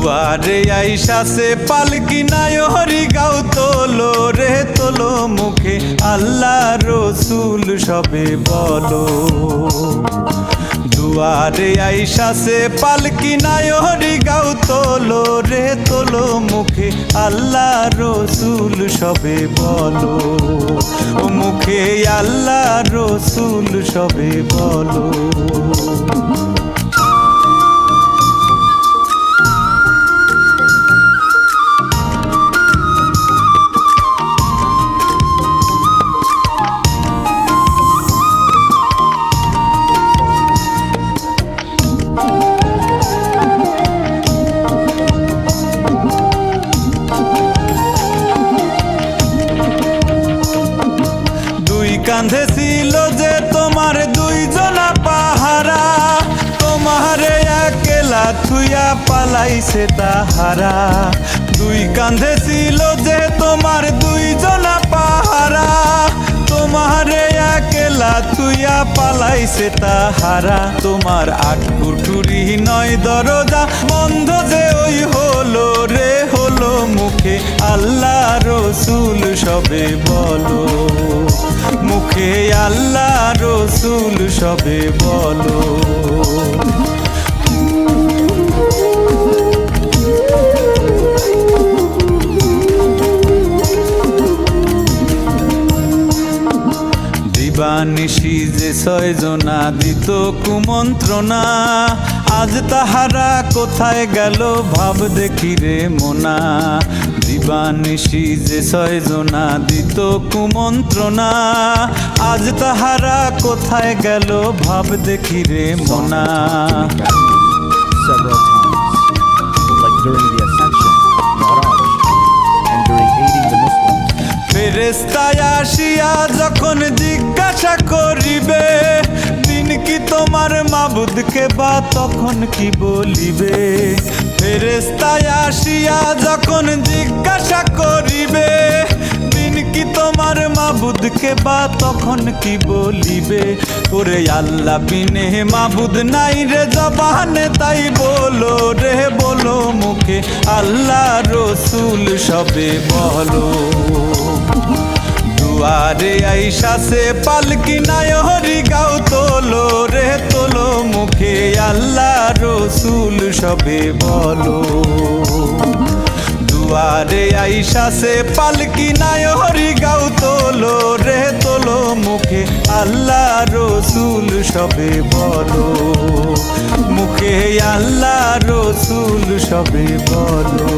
দুয়ারে আইসাছে পালকি নাই, হরি গাও তোলো রে, তোলো মুখে। আল্লাহ রসুল সবে বলো। দুয়ারে আইসাছে পালকি নাই, হরি গাও তোলো রে, তোলো মুখে। আল্লাহ রসুল সবে বলো। ও মুখে আল্লাহ রসুল সবে বলো। দুই কান্ধে ছিল যে তোমার দুইজনা পাহারা, তোমারে একেলা থুইয়া পালাইছে তাহারা। দুই কান্ধে ছিল যে তোমার দুইজনা পাহারা, তোমারে একেলা থুইয়া পালাইছে তাহারা। তোমার আট কুঠুরি নয় দরজা বন্ধ যে ওই হলো রে, হলো মুখে আল্লাহ রসুল সবে আল্লাহ রসুল সবে বলো। দিবানিশি যে ছয়জনা দিত কুমন্ত্রণা। আজ তাহারা কোথায় গেল ভাব দেখি রে মোনা। দিবানিশি যে ছয়জনা দিত কুমন্ত্রণা। আজ তাহারা কোথায় গেল ভাব দেখি রে মোনা। ফেরেস্তায় আসিয়া যখন জিজ্ঞাসা করিবে, দিন কি তোমার মাবুদকে বা তখন কি বলিবে? ফেরেস্তায় আসিয়া যখন জিজ্ঞাসা করিবে, দিন কি তোমার মাবুদকে বা তখন কি বলিবে? ওরে আল্লাহ বিনে মাবুদ নাই রে জবানে, তাই বলো রে, বলো মুখে, আল্লাহ রসুল সবে বলো। দুয়ারে আইসাছে পালকি নাই, হরি গাও তোলো রে, তোলো মুখে আল্লাহ রসুল সবে বলো। দুয়ারে আইসাছে পালকি নাই, হরি গাও তোলো রে, তোলো মুখে আল্লাহ রসুল সবে বলো। মুখে আল্লাহ রসুল সবে বলো।